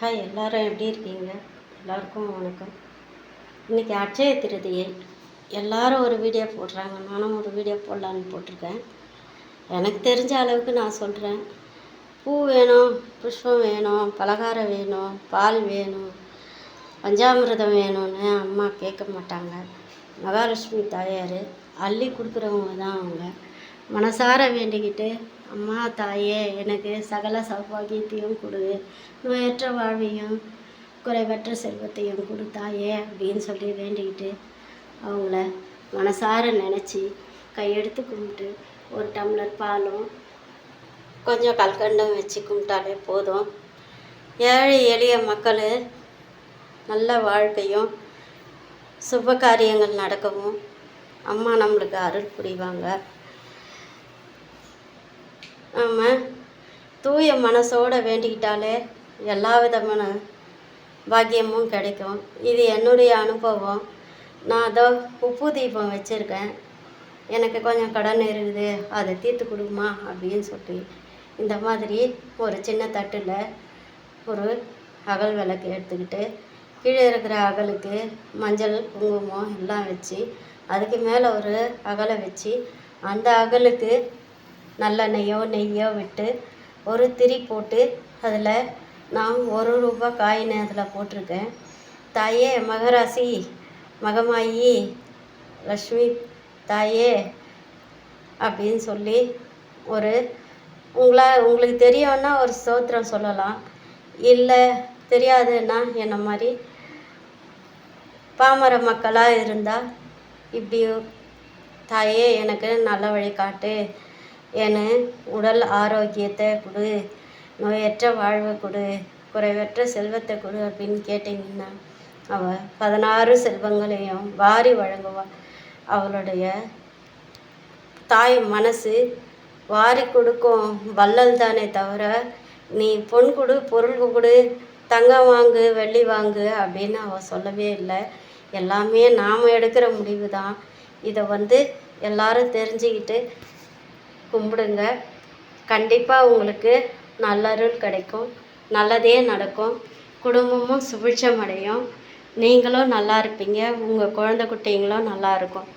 Hi எல்லாரும் எப்படி இருக்கீங்க? எல்லாருக்கும் வணக்கம். இன்றைக்கி அட்சய திருதியை எல்லாரும் ஒரு வீடியோ போடுறாங்க. நானும் ஒரு வீடியோ போடலான்னு போட்டிருக்கேன். எனக்கு தெரிஞ்ச அளவுக்கு நான் சொல்கிறேன் பூ வேணும் புஷ்பம் வேணும் பலகாரம் வேணும் பால் வேணும் பஞ்சாமிர்தம் வேணும்னு அம்மா கேட்க மாட்டாங்க. மகாலட்சுமி தாயார் அள்ளி கொடுக்குறவங்க தான் அவங்க. மனசார வேண்டிக்கிட்டு அம்மா தாயே எனக்கு சகல சௌபாகியத்தையும் கொடு. நோயற்ற வாழ்வையும் குறைவற்ற செல்வத்தையும் கொடு தாயே அப்படின்னு சொல்லி வேண்டிக்கிட்டு அவங்கள மனசார நினச்சி கையெடுத்து கும்பிட்டு ஒரு டம்ளர் பாலும் கொஞ்சம் கல்கண்டும் வச்சு கும்பிட்டாலே போதும். ஏழை எளிய மக்கள் நல்ல வாழ்க்கையும் சுப காரியங்கள் நடக்கவும் அம்மா நம்மளுக்கு அருள் புரிவாங்க. நம்ம தூய மனசோடு வேண்டிக்கிட்டாலே எல்லா விதமான பாக்கியமும் கிடைக்கும். இது என்னுடைய அனுபவம். நான் அதோ உப்பு தீபம் வச்சுருக்கேன். எனக்கு கொஞ்சம் கடன் இருக்குது. அதை தீர்த்து கொடுமா அப்படின்னு சொல்லி இந்த மாதிரி ஒரு சின்ன தட்டில் ஒரு அகல் விளக்கு எடுத்துக்கிட்டு கீழே இருக்கிற அகலுக்கு மஞ்சள் குங்குமம் எல்லாம் வச்சு அதுக்கு மேலே ஒரு அகலை வச்சு அந்த அகலுக்கு நல்லெண்ணெயோ நெய்யோ விட்டு ஒரு திரி போட்டு அதில் நான் ஒரு ரூபா காயின் அதில் போட்டிருக்கேன். தாயே மகராசி மகமாயி லக்ஷ்மி தாயே அப்படின்னு சொல்லி ஒரு உங்களா உங்களுக்கு தெரியும்னா ஒரு ஸ்தோத்திரம் சொல்லலாம். இல்லை தெரியாதுன்னா என்ன மாதிரி பாமர மக்களாக இருந்தால் இப்படி தாயே எனக்கு நல்ல வழி காட்டு என உடல் ஆரோக்கியத்தை கொடு நோயற்ற வாழ்வை கொடு குறைவற்ற செல்வத்தை கொடு அப்படின்னு கேட்டிங்கன்னா அவள் பதினாறு செல்வங்களையும் வாரி வழங்குவாள் அவளுடைய தாய் மனசு வாரி கொடுக்கும் வள்ளல் தானே தவிர நீ பொன் கொடு பொருள் கொடு தங்கம் வாங்கு வெள்ளி வாங்கு அப்படின்னு அவள் சொல்லவே இல்லை. எல்லாமே நாம் எடுக்கிற முடிவு தான் இதை வந்து எல்லாரும் தெரிஞ்சுக்கிட்டு கும்பிடுங்க. கண்டிப்பாக உங்களுக்கு நல்லருள் கிடைக்கும். நல்லதே நடக்கும். குடும்பமும் சுபிட்சம் அடையும் நீங்களும் நல்லா இருப்பீங்க. உங்கள் குழந்தை குட்டிங்களும் நல்லா இருக்கும்.